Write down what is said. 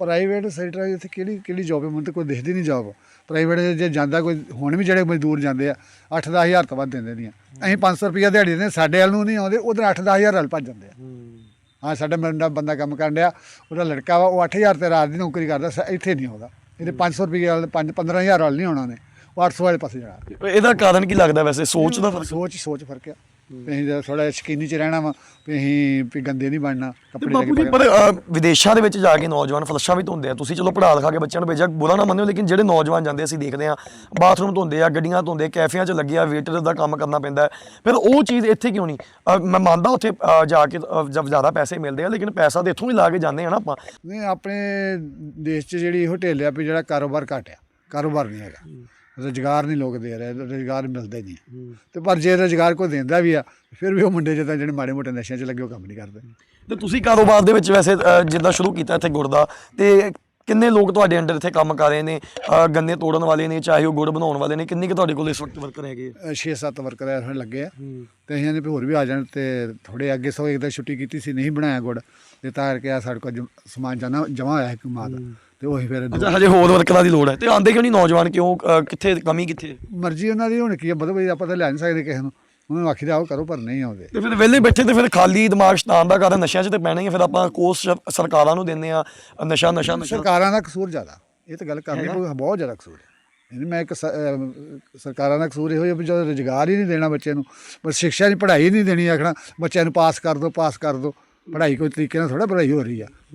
Private sector ਇੱਥੇ ਕਿਹੜੀ ਕਿਹੜੀ ਜੋਬ ਹੈ? ਮੈਨੂੰ ਤਾਂ ਕੋਈ ਦਿਖਦੀ ਨਹੀਂ ਜੋਬ ਪ੍ਰਾਈਵੇਟ ਜੇ ਜਾਂਦਾ ਕੋਈ ਹੁਣ ਵੀ ਜਿਹੜੇ ਮਜ਼ਦੂਰ ਜਾਂਦੇ ਆ 8-10 ਹਜ਼ਾਰ ਤੋਂ ਵੱਧ ਦਿੰਦੇ ਨਹੀਂ। ਅਸੀਂ 500 ਰੁਪਈਆ ਦਿਹਾੜੀ ਦਿੰਦੇ ਸਾਡੇ ਵੱਲ ਨੂੰ ਨਹੀਂ ਆਉਂਦੇ ਉਧਰ 8-10 ਹਜ਼ਾਰ ਵੱਲ ਭੱਜ ਜਾਂਦੇ ਆ। ਹਾਂ ਸਾਡਾ ਮੁੰਡਾ ਬੰਦਾ ਕੰਮ ਕਰਨ ਡਿਆ ਉਹਦਾ ਲੜਕਾ ਵਾ ਉਹ 8000 ਤੇ ਰਾਤ ਦੀ ਨੌਕਰੀ ਕਰਦਾ ਇੱਥੇ ਨਹੀਂ ਆਉਂਦਾ। ਇਹਦੇ 500 ਰੁਪਏ ਵਾਲੇ 5 15000 ਵਾਲ ਨਹੀਂ ਆਉਣਾ ਨੇ ਉਹ 800 ਵਾਲੇ ਪਾਸੇ ਜਾਣਾ। ਇਹਦਾ ਕਾਰਨ ਕੀ ਲੱਗਦਾ ਵੈਸੇ? ਸੋਚ ਦਾ ਫ਼ਰਕ? ਸੋਚ ਸੋਚ ਫ਼ਰਕ ਆ। ਵੀ ਅਸੀਂ ਥੋੜਾ ਸ਼ਕੀਨੀ ਚ ਰਹਿਣਾ ਵਾ ਵੀ ਅਸੀਂ ਵੀ ਗੰਦੇ ਨਹੀਂ ਬਣਨਾ ਤੇ ਕੱਪੜੇ ਲੈ ਬਾਪੂ ਕੇ ਪਰ ਵਿਦੇਸ਼ਾਂ ਦੇ ਵਿੱਚ ਜਾ ਕੇ ਨੌਜਵਾਨ ਫਲਸ਼ਾਂ ਵੀ ਧੋਂਦੇ ਆ। ਤੁਸੀਂ ਚਲੋ ਪੜ੍ਹਾ ਲਿਖਾ ਕੇ ਬੱਚਿਆਂ ਨੂੰ ਭੇਜਿਆ ਬੁਰਾ ਨਾ ਮੰਨਿਓ ਲੇਕਿਨ ਜਿਹੜੇ ਨੌਜਵਾਨ ਜਾਂਦੇ ਅਸੀਂ ਦੇਖਦੇ ਆ ਬਾਥਰੂਮ ਧੋਂਦੇ ਆ ਗੱਡੀਆਂ ਧੋਂਦੇ ਕੈਫਿਆਂ 'ਚ ਲੱਗੇ ਆ ਵੇਟਰ ਦਾ ਕੰਮ ਕਰਨਾ ਪੈਂਦਾ ਹੈ। ਫਿਰ ਉਹ ਚੀਜ਼ ਇੱਥੇ ਕਿਉਂ ਨਹੀਂ? ਮੈਂ ਮੰਨਦਾ ਉੱਥੇ ਜਾ ਕੇ ਜਦ ਜ਼ਿਆਦਾ ਪੈਸੇ ਮਿਲਦੇ ਆ ਲੇਕਿਨ ਪੈਸਾ ਤਾਂ ਇੱਥੋਂ ਹੀ ਲਾ ਕੇ ਜਾਂਦੇ ਆ ਨਾ ਆਪਾਂ। ਨਹੀਂ ਆਪਣੇ ਦੇਸ਼ 'ਚ ਜਿਹੜੀ ਇਹੋ ਢਿੱਲ ਆ ਵੀ ਜਿਹੜਾ ਕਾਰੋਬਾਰ ਘੱਟ ਆ ਕਾਰੋਬਾਰ ਨਹੀਂ ਹੈਗਾ। ਰੁਜ਼ਗਾਰ ਨਹੀਂ ਲੋਕ ਦੇ ਰਹੇ ਰੁਜ਼ਗਾਰ ਮਿਲਦਾ ਨਹੀਂ। ਤੇ ਪਰ ਜੇ ਰੁਜ਼ਗਾਰ ਕੋਈ ਦਿੰਦਾ ਵੀ ਆ ਫਿਰ ਵੀ ਉਹ ਮੁੰਡੇ ਜਿੱਦਾਂ ਜਿਹੜੇ ਮਾੜੇ ਮੋਟੇ ਨਸ਼ਿਆਂ 'ਚ ਲੱਗੇ ਉਹ ਕੰਮ ਨਹੀਂ ਕਰਦੇ। ਤੇ ਤੁਸੀਂ ਕਾਰੋਬਾਰ ਦੇ ਵਿੱਚ ਵੈਸੇ ਜਿੱਦਾਂ ਸ਼ੁਰੂ ਕੀਤਾ ਇੱਥੇ ਗੁੜ ਦਾ ਤੇ ਕਿੰਨੇ ਲੋਕ ਤੁਹਾਡੇ ਅੰਡਰ ਇੱਥੇ ਕੰਮ ਕਰ ਰਹੇ ਨੇ? ਗੰਨੇ ਤੋੜਨ ਵਾਲੇ ਨੇ ਚਾਹੇ ਉਹ ਗੁੜ ਬਣਾਉਣ ਵਾਲੇ ਨੇ ਕਿੰਨੀ ਕੁ ਤੁਹਾਡੇ ਕੋਲ ਇਸ ਵਕਤ ਵਰਕਰ ਹੈਗੇ 6-7 ਵਰਕਰ ਹੁਣ ਲੱਗੇ ਆ। ਤੇ ਅਸੀਂ ਨੇ ਹੋਰ ਵੀ ਆ ਜਾਣ ਤੇ ਥੋੜੇ ਅੱਗੇ ਸੋ ਇੱਕ ਤਾਂ ਛੁੱਟੀ ਕੀਤੀ ਸੀ ਨਹੀਂ ਬਣਾਇਆ ਗੁੜ। ਤੇ ਤਾਂ ਕਰਕੇ ਆ ਸਾਡੇ ਕੋਲ ਸਮਾਨ ਜਨਾ ਜਮਾ ਹੋਇਆ ਹੈ। ਕਮਾਦ ਤੇ ਉਹੀ ਫਿਰ ਅੱਛਾ ਹਜੇ ਹੋਰ ਵਰਕਰਾਂ ਦੀ ਲੋੜ ਹੈ। ਤੇ ਆਂਦੇ ਕਿਉਂ ਨਹੀਂ? ਨੌਜਵਾਨ ਕਿਉਂ ਕਿੱਥੇ ਕਮੀ ਕਿੱਥੇ? ਹੈ? ਮਰਜ਼ੀ ਉਹਨਾਂ ਦੀ ਹੁਣ ਕੀ ਆ ਬਦੋ ਬਈ ਆਪਾਂ ਤਾਂ ਲੈ ਨਹੀਂ ਸਕਦੇ ਕਿਸੇ ਨੂੰ। ਉਹਨਾਂ ਨੂੰ ਆਖੀਦਾ ਆਓ ਕਰੋ ਪਰ ਨਹੀਂ ਆਉਂਦੇ। ਤੇ ਫਿਰ ਵਿਹਲੇ ਬੈਠੇ ਤੇ ਫਿਰ ਖਾਲੀ ਦਿਮਾਗ ਸ਼ਤਾਨ ਦਾ ਕਾਰਨ ਨਸ਼ਿਆਂ 'ਚ ਤੇ ਪੈਣਾ ਹੀ ਹੈ ਫਿਰ ਆਪਾਂ ਕੋਸ ਸਰਕਾਰਾਂ ਨੂੰ ਦਿੰਦੇ ਆ ਨਸ਼ਾ ਨਸ਼ਾ ਨਸ਼ਾ। ਸਰਕਾਰਾਂ ਦਾ ਕਸੂਰ ਜ਼ਿਆਦਾ। ਇਹ ਤਾਂ ਗੱਲ ਕਰਨੀ ਪਊ ਬਹੁਤ ਜ਼ਿਆਦਾ ਕਸੂਰ ਹੈ। ਇਹਨੂੰ ਮੈਂ ਇੱਕ ਸ- ਅਹ ਸਰਕਾਰਾਂ ਦਾ ਕਸੂਰ ਇਹੋ ਹੀ ਆ ਵੀ ਜਦੋਂ ਰੁਜ਼ਗਾਰ ਹੀ ਨਹੀਂ ਦੇਣਾ ਬੱਚੇ ਨੂੰ ਬਸ ਸਿੱਖਿਆ ਨਹੀਂ ਪੜ੍ਹਾਈ ਨਹੀਂ ਦੇਣੀ ਆਖਣਾ ਬੱਚਿਆਂ ਨੂੰ ਪਾਸ ਕਰ ਦਿਓ ਪਾਸ ਕਰ ਦਿਓ ਪੜ੍ਹਾਈ ਕੋਈ ਤਰੀਕੇ ਨਾਲ ਥੋੜਾ ਪੜ੍ਹਾਈ ਹੋ ਰਹੀ ਆ।